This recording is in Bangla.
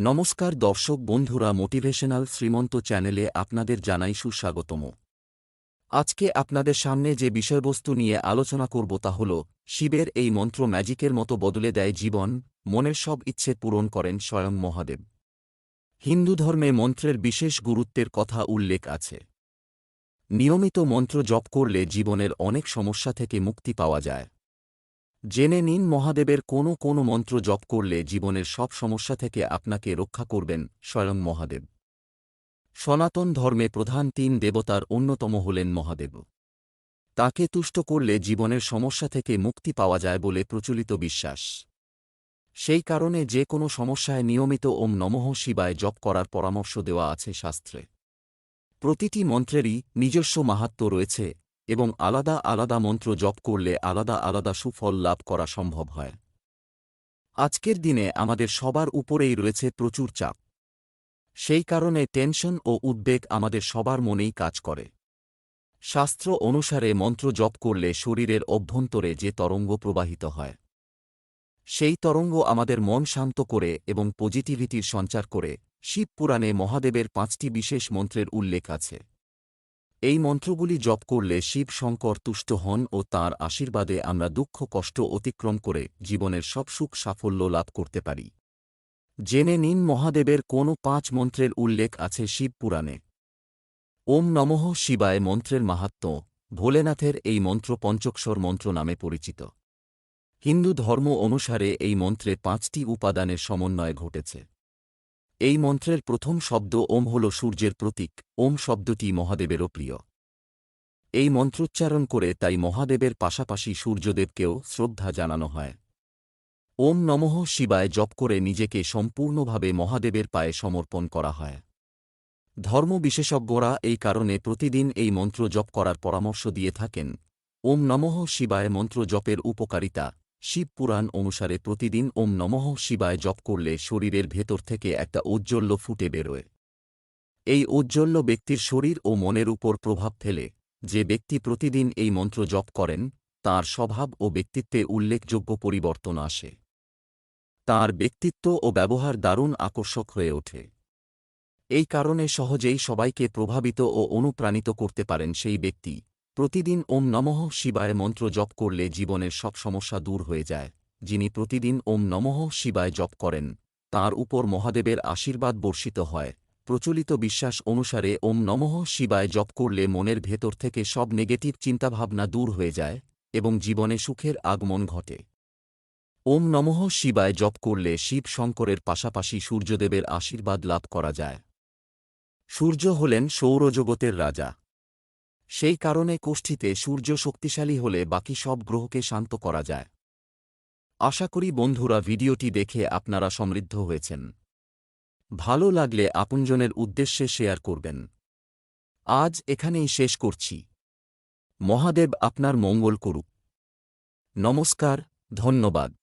নমস্কার দর্শক বন্ধুরা মোটিভেশনাল শ্রীমন্ত চ্যানেলে আপনাদের জানাই সুস্বাগতম। আজকে আপনাদের সামনে যে বিষয়বস্তু নিয়ে আলোচনা করব তা হল, শিবের এই মন্ত্র ম্যাজিকের মতো বদলে দেয় জীবন, মনের সব ইচ্ছে পূরণ করেন স্বয়ং মহাদেব। হিন্দু ধর্মে মন্ত্রের বিশেষ গুরুত্বের কথা উল্লেখ আছে। নিয়মিত মন্ত্র জপ করলে জীবনের অনেক সমস্যা থেকে মুক্তি পাওয়া যায়। জেনে নিন মহাদেবের কোনো কোনো মন্ত্র জপ করলে জীবনের সব সমস্যা থেকে আপনাকে রক্ষা করবেন স্বয়ং মহাদেব। সনাতন ধর্মে প্রধান তিন দেবতার অন্যতম হলেন মহাদেব। তাকে তুষ্ট করলে জীবনের সমস্যা থেকে মুক্তি পাওয়া যায় বলে প্রচলিত বিশ্বাস। সেই কারণে যে কোনো সমস্যায় নিয়মিত ওম নমঃ শিবায় জপ করার পরামর্শ দেওয়া আছে শাস্ত্রে। প্রতিটি মন্ত্রেরই নিজস্ব মাহাত্ম্য রয়েছে। এবং আলাদা আলাদা মন্ত্র জপ করলে আলাদা আলাদা সুফল লাভ করা সম্ভব হয়। আজকের দিনে আমাদের সবার উপরেই রয়েছে প্রচুর চাপ। সেই কারণে টেনশন ও উদ্বেগ আমাদের সবার মনেই কাজ করে। শাস্ত্র অনুসারে মন্ত্র জপ করলে শরীরের অভ্যন্তরে যে তরঙ্গ প্রবাহিত হয়, সেই তরঙ্গ আমাদের মন শান্ত করে এবং পজিটিভিটির সঞ্চার করে। শিব পুরাণে মহাদেবের পাঁচটি বিশেষ মন্ত্রের উল্লেখ আছে। এই মন্ত্রগুলি জপ করলে শিব শঙ্কর তুষ্ট হন ও তাঁর আশীর্বাদে আমরা দুঃখ, কষ্ট অতিক্রম করে জীবনের সব সুখ সাফল্য লাভ করতে পারি। জেনে নিন মহাদেবের কোন পাঁচ মন্ত্রের উল্লেখ আছে শিব পুরাণে। ওম নমঃ শিবায় মন্ত্রের মাহাত্ম্য ভোলেনাথের এই মন্ত্র পঞ্চক্ষর মন্ত্র নামে পরিচিত। হিন্দু ধর্ম অনুসারে এই মন্ত্রে পাঁচটি উপাদানের সমন্বয় ঘটেছে। এই মন্ত্রের প্রথম শব্দ ওম হল সূর্যের প্রতীক, ওম শব্দটি মহাদেবেরও প্রিয়। এই মন্ত্রোচ্চারণ করে তাই মহাদেবের পাশাপাশি সূর্যদেবকেও শ্রদ্ধা জানানো হয়। ওম নমঃ শিবায় জপ করে নিজেকে সম্পূর্ণভাবে মহাদেবের পায়ে সমর্পণ করা হয়। ধর্ম বিশেষজ্ঞরা এই কারণে প্রতিদিন এই মন্ত্র জপ করার পরামর্শ দিয়ে থাকেন। ওম নমঃ শিবায় মন্ত্র জপের উপকারিতা শিব পুরাণ অনুসারে প্রতিদিন ওম নমঃ শিবায় জপ করলে শরীরের ভেতর থেকে একটা ঔজ্জ্বল্য ফুটে বেরোয়। এই ঔজ্জ্বল্য ব্যক্তির শরীর ও মনের উপর প্রভাব ফেলে। যে ব্যক্তি প্রতিদিন এই মন্ত্র জপ করেন, তার স্বভাব ও ব্যক্তিত্বে উল্লেখযোগ্য পরিবর্তন আসে। তার ব্যক্তিত্ব ও ব্যবহার দারুণ আকর্ষক হয়ে ওঠে। এই কারণে সহজেই সবাইকে প্রভাবিত ও অনুপ্রাণিত করতে পারেন সেই ব্যক্তি। প্রতিদিন ওম নমঃ শিবায় মন্ত্র জপ করলে জীবনের সব সমস্যা দূর হয়ে যায়। যিনি প্রতিদিন ওম নমঃ শিবায় জপ করেন, তার উপর মহাদেবের আশীর্বাদ বর্ষিত হয়। প্রচলিত বিশ্বাস অনুসারে ওম নমঃ শিবায় জপ করলে মনের ভেতর থেকে সব নেগেটিভ চিন্তাভাবনা দূর হয়ে যায় এবং জীবনে সুখের আগমন ঘটে। ওম নমঃ শিবায় জপ করলে শিব শঙ্করের পাশাপাশি সূর্যদেবের আশীর্বাদ লাভ করা যায়। সূর্য হলেন সৌরজগতের রাজা। সেই কারণে কোষ্ঠীতে সূর্য শক্তিশালী হলে বাকি সব গ্রহকে শান্ত করা যায়। আশা করি বন্ধুরা ভিডিওটি দেখে আপনারা সমৃদ্ধ হয়েছেন। ভালো লাগলে আপনজনের উদ্দেশ্যে শেয়ার করবেন। আজ এখানেই শেষ করছি। মহাদেব আপনার মঙ্গল করুক। নমস্কার, ধন্যবাদ।